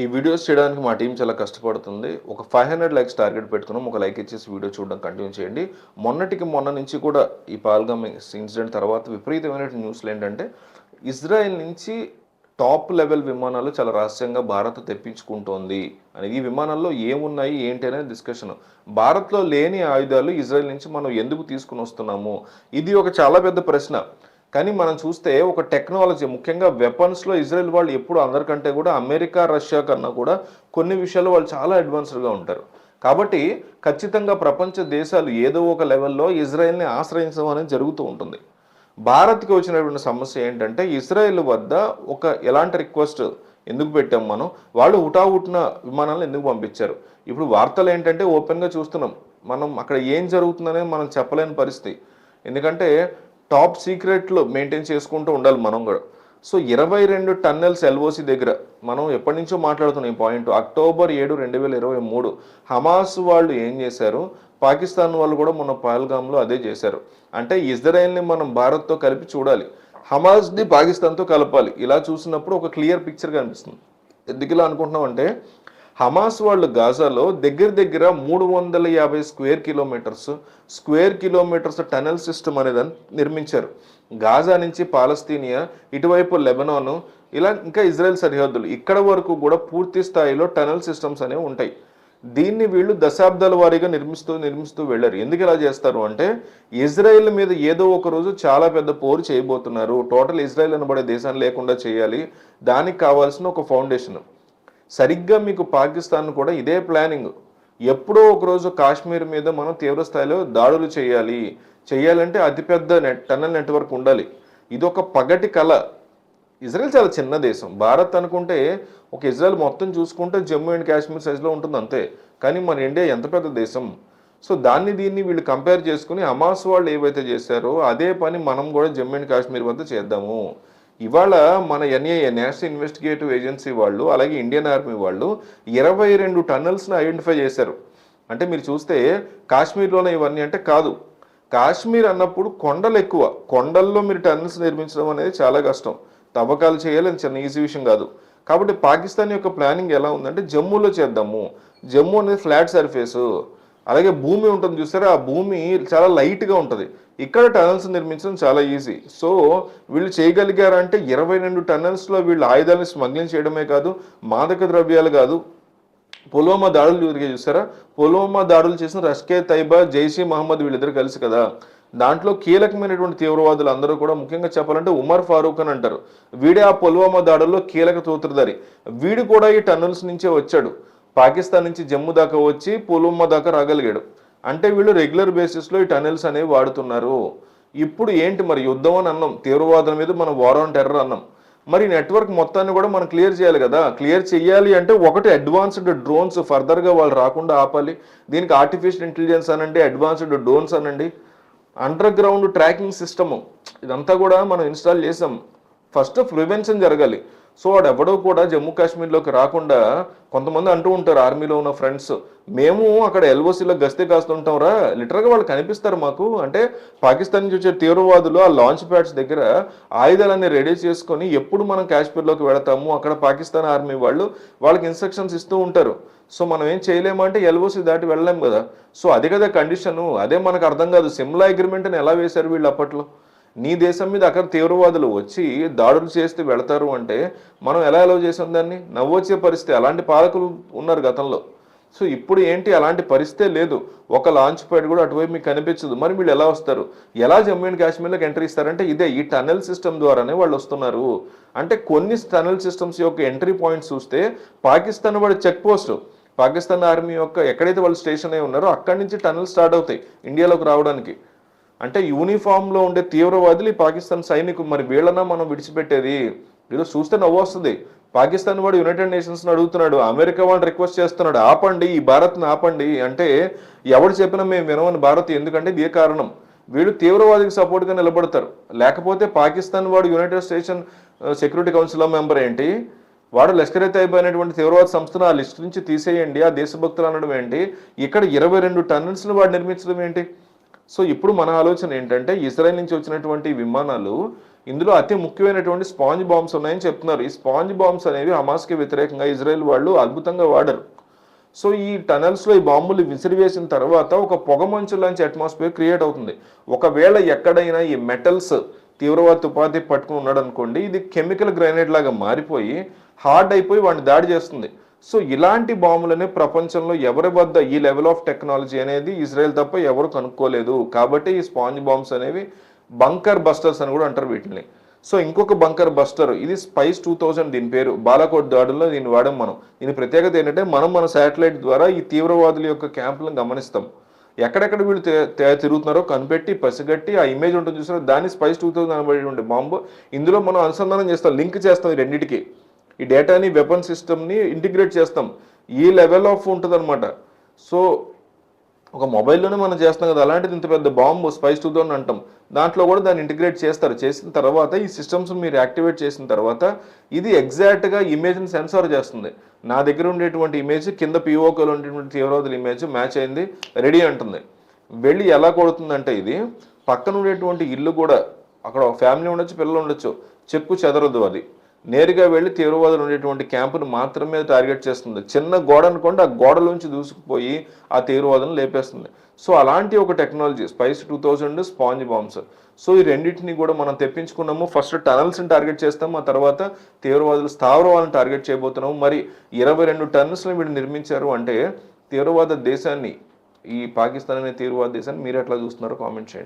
ఈ వీడియోస్ చేయడానికి మా టీం చాలా కష్టపడుతుంది. ఒక ఫైవ్ హండ్రెడ్ లైక్స్ టార్గెట్ పెట్టుకున్నాం. ఒక లైక్ ఇచ్చేసి వీడియో చూడడం కంటిన్యూ చేయండి. మొన్నటికి మొన్న నుంచి కూడా ఈ పాల్గమ్ ఇన్సిడెంట్ తర్వాత విపరీతమైన న్యూస్లు ఏంటంటే ఇజ్రాయెల్ నుంచి టాప్ లెవెల్ విమానాలు చాలా రహస్యంగా భారత్ తెప్పించుకుంటోంది. అని ఈ విమానాల్లో ఏమున్నాయి ఏంటి అనేది డిస్కషన్ భారత్లో లేని ఆయుధాలు ఇజ్రాయెల్ నుంచి మనం ఎందుకు తీసుకుని వస్తున్నాము? ఇది ఒక చాలా పెద్ద ప్రశ్న. కానీ మనం చూస్తే ఒక టెక్నాలజీ ముఖ్యంగా వెపన్స్లో ఇజ్రాయెల్ వాళ్ళు ఎప్పుడు అందరికంటే కూడా అమెరికా రష్యా కన్నా కూడా కొన్ని విషయాలు వాళ్ళు చాలా అడ్వాన్స్డ్గా ఉంటారు. కాబట్టి ఖచ్చితంగా ప్రపంచ దేశాలు ఏదో ఒక లెవెల్లో ఇజ్రాయెల్ని ఆశ్రయించడం అనేది జరుగుతూ ఉంటుంది. భారత్కి వచ్చినటువంటి సమస్య ఏంటంటే ఇజ్రాయెల్ వద్ద ఒక ఎలాంటి రిక్వెస్ట్ ఎందుకు పెట్టాం మనం? వాళ్ళు హుటాహుటిన విమానాలను ఎందుకు పంపించారు? ఇప్పుడు వార్తలు ఏంటంటే ఓపెన్గా చూస్తున్నాం. మనం అక్కడ ఏం జరుగుతుందనేది మనం చెప్పలేని పరిస్థితి. ఎందుకంటే టాప్ సీక్రెట్లు మెయింటైన్ చేసుకుంటూ ఉండాలి మనం కూడా. సో ఇరవై రెండు టన్నెల్స్ ఎల్ఓసి దగ్గర మనం ఎప్పటి నుంచో మాట్లాడుతున్నాం ఈ పాయింట్. అక్టోబర్ ఏడు రెండు వేల ఇరవై మూడు హమాస్ వాళ్ళు ఏం చేశారు? పాకిస్తాన్ వాళ్ళు కూడా మొన్న పహల్గామ్లో అదే చేశారు. అంటే ఇజ్రాయెల్ని మనం భారత్తో కలిపి చూడాలి. హమాస్ని పాకిస్తాన్తో కలపాలి. ఇలా చూసినప్పుడు ఒక క్లియర్ పిక్చర్ కనిపిస్తుంది. ఎందుకు ఇలా అనుకుంటున్నాం అంటే హమాస్ వాళ్ళు గాజాలో దగ్గర దగ్గర మూడు వందల యాభై square kilometres square kilometres tunnel system అనేది నిర్మించారు. గాజా నుంచి పాలస్తీనియా ఇటువైపు లెబనాను ఇలా ఇంకా ఇజ్రాయెల్ సరిహద్దులు. ఇక్కడ వరకు కూడా పూర్తి స్థాయిలో టనల్ సిస్టమ్స్ అనేవి ఉంటాయి. దీన్ని వీళ్ళు దశాబ్దాల వారీగా నిర్మిస్తూ నిర్మిస్తూ వెళ్ళారు. ఎందుకు ఇలా చేస్తారు అంటే ఇజ్రాయెల్ మీద ఏదో ఒక రోజు చాలా పెద్ద పోరు చేయబోతున్నారు. టోటల్ ఇజ్రాయెల్ అనబడే దేశాన్ని లేకుండా చేయాలి. దానికి కావాల్సిన ఒక ఫౌండేషన్. సరిగ్గా మీకు పాకిస్తాన్ కూడా ఇదే ప్లానింగ్. ఎప్పుడో ఒకరోజు కాశ్మీర్ మీద మనం తీవ్రస్థాయిలో దాడులు చేయాలి. చేయాలంటే అతిపెద్ద నెట్ టన్నల్ నెట్వర్క్ ఉండాలి. ఇది ఒక పగటి కళ ఇజ్రాయెల్ చాలా చిన్న దేశం. భారత్ అనుకుంటే ఒక ఇజ్రాయెల్ మొత్తం చూసుకుంటే జమ్మూ అండ్ కాశ్మీర్ సైజులో ఉంటుంది అంతే. కానీ మన ఇండియా ఎంత పెద్ద దేశం? సో దాన్ని దీన్ని వీళ్ళు కంపేర్ చేసుకుని హమాస్ వాళ్ళు ఏవైతే చేశారో అదే పని మనం కూడా జమ్మూ అండ్ కాశ్మీర్ వద్ద చేద్దాము. ఇవాళ మన ఎన్ఏఏ నేషనల్ ఇన్వెస్టిగేటివ్ ఏజెన్సీ వాళ్ళు అలాగే ఇండియన్ ఆర్మీ వాళ్ళు ఇరవై రెండు టన్నల్స్ని ఐడెంటిఫై చేశారు. అంటే మీరు చూస్తే కాశ్మీర్లోనే ఇవన్నీ అంటే కాదు. కాశ్మీర్ అన్నప్పుడు కొండలు ఎక్కువ. కొండల్లో మీరు టన్నల్స్ నిర్మించడం అనేది చాలా కష్టం. తవ్వకాలు చేయాలని చిన్న ఈజీ విషయం కాదు. కాబట్టి పాకిస్తాన్ యొక్క ప్లానింగ్ ఎలా ఉందంటే జమ్మూలో చేద్దాము. జమ్మూ అనేది ఫ్లాట్ సర్ఫేసు. అలాగే భూమి ఉంటుంది చూసారా? ఆ భూమి చాలా లైట్గా ఉంటుంది. ఇక్కడ టనల్స్ నిర్మించడం చాలా ఈజీ. సో వీళ్ళు చేయగలిగారంటే ఇరవై రెండు టనల్స్లో వీళ్ళు ఆయుధాలను స్మగ్లింగ్ చేయడమే కాదు మాదక ద్రవ్యాలు కాదు పుల్వామా దాడులు జరిగే చూసారా? పుల్వామా దాడులు చేసిన రష్కే తైబా జైషీ మహమ్మద్ వీళ్ళిద్దరు కలిసి కదా? దాంట్లో కీలకమైనటువంటి తీవ్రవాదులు అందరూ కూడా ముఖ్యంగా చెప్పాలంటే ఉమర్ ఫారూక్ అని అంటారు. వీడే ఆ పుల్వామా దాడుల్లో కీలక తూత్రధారి వీడు కూడా ఈ టన్నల్స్ నుంచే వచ్చాడు. పాకిస్తాన్ నుంచి జమ్మూ దాకా వచ్చి పుల్వామా దాకా రాగలిగాడు. అంటే వీళ్ళు రెగ్యులర్ బేసిస్లో ఈ టనెల్స్ అనేవి వాడుతున్నారు. ఇప్పుడు ఏంటి మరి యుద్ధం అని అన్నాం. తీవ్రవాదం మీద మనం వార్ ఆన్ టెర్రర్ అన్నాం. మరి నెట్వర్క్ మొత్తాన్ని కూడా మనం క్లియర్ చేయాలి కదా. క్లియర్ చేయాలి అంటే ఒకటి అడ్వాన్స్డ్ డ్రోన్స్ ఫర్దర్గా వాళ్ళు రాకుండా ఆపాలి. దీనికి ఆర్టిఫిషియల్ ఇంటెలిజెన్స్ అనండి అడ్వాన్స్డ్ డ్రోన్స్ అనండి. అండర్ గ్రౌండ్ ట్రాకింగ్ సిస్టమ్ ఇదంతా కూడా మనం ఇన్స్టాల్ చేసాం. ఫస్ట్ ప్రివెన్షన్ జరగాలి. సో వాడు ఎవడో కూడా జమ్మూ కాశ్మీర్లోకి రాకుండా కొంతమంది అంటూ ఉంటారు ఆర్మీలో ఉన్న ఫ్రెండ్స్ మేము అక్కడ ఎల్ఓసీలో గస్తీ కాస్తుంటాం రా లిటరల్గా వాళ్ళు కనిపిస్తారు మాకు. అంటే పాకిస్తాన్ నుంచి వచ్చే తీవ్రవాదులు ఆ లాంచ్ ప్యాడ్స్ దగ్గర ఆయుధాలన్నీ రెడీ చేసుకొని ఎప్పుడు మనం కాశ్మీర్లోకి వెళతాము అక్కడ పాకిస్తాన్ ఆర్మీ వాళ్ళు వాళ్ళకి ఇన్స్ట్రక్షన్స్ ఇస్తూ ఉంటారు. సో మనం ఏం చేయలేమంటే ఎల్ఓసి దాటి వెళ్ళలేం కదా. సో అది కదా కండిషను అదే మనకు అర్థం కాదు. సిమ్లా అగ్రిమెంట్ని ఎలా వేశారు వీళ్ళు అప్పట్లో? నీ దేశం మీద అక్కడ తీవ్రవాదులు వచ్చి దాడులు చేస్తే వెళతారు అంటే మనం ఎలా ఎలా చేసాం దాన్ని? నవ్వొచ్చే పరిస్థితి. అలాంటి పాలకులు ఉన్నారు గతంలో. సో ఇప్పుడు ఏంటి? అలాంటి పరిస్థితే లేదు. ఒక లాంచ్ ప్యాడ్ కూడా అటువైపు మీకు కనిపించదు. మరి వీళ్ళు ఎలా వస్తారు? ఎలా జమ్మూ అండ్ కాశ్మీర్లోకి ఎంట్రీ ఇస్తారంటే ఇదే ఈ టనల్ సిస్టమ్ ద్వారానే వాళ్ళు వస్తున్నారు. అంటే కొన్ని టనల్ సిస్టమ్స్ యొక్క ఎంట్రీ పాయింట్స్ చూస్తే పాకిస్తాన్ వాడి చెక్ పోస్ట్ పాకిస్తాన్ ఆర్మీ యొక్క ఎక్కడైతే వాళ్ళు స్టేషన్ అయి ఉన్నారో అక్కడి నుంచి టనల్ స్టార్ట్ అవుతాయి. ఇండియాలోకి రావడానికి. అంటే యూనిఫామ్లో ఉండే తీవ్రవాదులు ఈ పాకిస్తాన్ సైనికులు. మరి వీళ్ళనా మనం విడిచిపెట్టేది? వీళ్ళు చూస్తే నవ్వు వస్తుంది. పాకిస్తాన్ వాడు యునైటెడ్ నేషన్స్ని అడుగుతున్నాడు. అమెరికా వాడు రిక్వెస్ట్ చేస్తున్నాడు. ఆపండి ఈ భారత్ని ఆపండి. అంటే ఎవడు చెప్పినా మేము వినమని భారత్ ఎందుకంటే ఇదే కారణం. వీళ్ళు తీవ్రవాదికి సపోర్ట్గా నిలబడతారు. లేకపోతే పాకిస్తాన్ వాడు united station security council member ఏంటి? వాడు లష్కర్ తైబా అనేటువంటి తీవ్రవాద సంస్థను ఆ లిస్ట్ నుంచి తీసేయండి. ఆ దేశభక్తులు అనడం ఏంటి? ఇక్కడ ఇరవై రెండు టన్నల్స్ను వాడు నిర్మించడం ఏంటి? సో ఇప్పుడు మన ఆలోచన ఏంటంటే ఇజ్రాయెల్ నుంచి వచ్చినటువంటి విమానాలు ఇందులో అతి ముఖ్యమైనటువంటి స్పాంజ్ బాంబ్స్ ఉన్నాయని చెప్తున్నారు. ఈ స్పాంజ్ బాంబ్స్ అనేవి హమాస్కి వ్యతిరేకంగా ఇజ్రాయెల్ వాళ్ళు అద్భుతంగా వాడరు. సో ఈ టనల్స్లో ఈ బాంబులు విసిరివేసిన తర్వాత ఒక పొగ మంచు లాంటి అట్మాస్ఫియర్ క్రియేట్ అవుతుంది. ఒకవేళ ఎక్కడైనా ఈ మెటల్స్ తీవ్రవాద ఉపాధి పట్టుకుని ఉన్నాడు అనుకోండి ఇది కెమికల్ గ్రైనేట్ లాగా మారిపోయి హార్డ్ అయిపోయి వాడిని దాడి చేస్తుంది. సో ఇలాంటి బాంబులనే ప్రపంచంలో ఎవరి వద్ద ఈ లెవెల్ ఆఫ్ టెక్నాలజీ అనేది ఇజ్రాయెల్ తప్ప ఎవరు కనుక్కోలేదు. కాబట్టి ఈ స్పాంజ్ బాంబ్స్ అనేవి బంకర్ బస్టర్స్ అని కూడా అంటారు వీటిని. సో ఇంకొక బంకర్ బస్టర్ ఇది స్పైస్ టూ థౌజండ్ దీని పేరు. బాలాకోట్ దాడుల్లో దీన్ని వాడాం మనం. దీని ప్రత్యేకత ఏంటంటే మనం మన శాటిలైట్ ద్వారా ఈ తీవ్రవాదుల యొక్క క్యాంపులను గమనిస్తాం. ఎక్కడెక్కడ వీళ్ళు తే- తిరుగుతున్నారో కనిపెట్టి పసిగట్టి ఆ ఇమేజ్ ఉంటుంది చూసారో? దాన్ని స్పైస్ టూ థౌసండ్ ఉండే బాంబు. ఇందులో మనం అనుసంధానం చేస్తాం లింక్ చేస్తాం ఈ రెండింటికి. ఈ డేటాని వెపన్ సిస్టమ్ని ఇంటిగ్రేట్ చేస్తాం. ఈ లెవెల్ ఆఫ్ ఉంటుంది సో ఒక మొబైల్లోనే మనం చేస్తాం కదా అలాంటిది ఇంత పెద్ద బాంబు స్పైస్ టూ థౌసండ్ అంటాం. దాంట్లో కూడా దాన్ని ఇంటిగ్రేట్ చేస్తారు. చేసిన తర్వాత ఈ సిస్టమ్స్ మీరు యాక్టివేట్ చేసిన తర్వాత ఇది ఎగ్జాక్ట్గా ఇమేజ్ని సెన్సార్ చేస్తుంది. నా దగ్గర ఉండేటువంటి ఇమేజ్ కింద పిఓకలో ఉండేటువంటి తీవ్రవాదుల ఇమేజ్ మ్యాచ్ అయింది రెడీ అంటుంది. వెళ్ళి ఎలా కొడుతుందంటే ఇది పక్కన ఉండేటువంటి ఇల్లు కూడా అక్కడ ఒక ఫ్యామిలీ ఉండొచ్చు పిల్లలు ఉండొచ్చు చెక్కు చెదరదు అది. నేరుగా వెళ్ళి తీవ్రవాదులు ఉండేటువంటి క్యాంపును మాత్రమే టార్గెట్ చేస్తుంది. చిన్న గోడ అనుకోండి ఆ గోడలోంచి దూసుకుపోయి ఆ తీవ్రవాదులను లేపేస్తుంది. సో అలాంటి ఒక technology spice two thousand sponge bombs. So ఈ రెండింటిని కూడా మనం తెప్పించుకున్నాము. ఫస్ట్ టనల్స్ని టార్గెట్ చేస్తాము. ఆ తర్వాత తీవ్రవాదులు స్థావరవాళ్ళని టార్గెట్ చేయబోతున్నాము. మరి ఇరవై రెండు టన్నుస్ని వీడు నిర్మించారు అంటే తీవ్రవాద దేశాన్ని ఈ పాకిస్తాన్ అనే తీవ్రవాద దేశాన్ని మీరు ఎట్లా చూస్తున్నారో కామెంట్ చేయండి.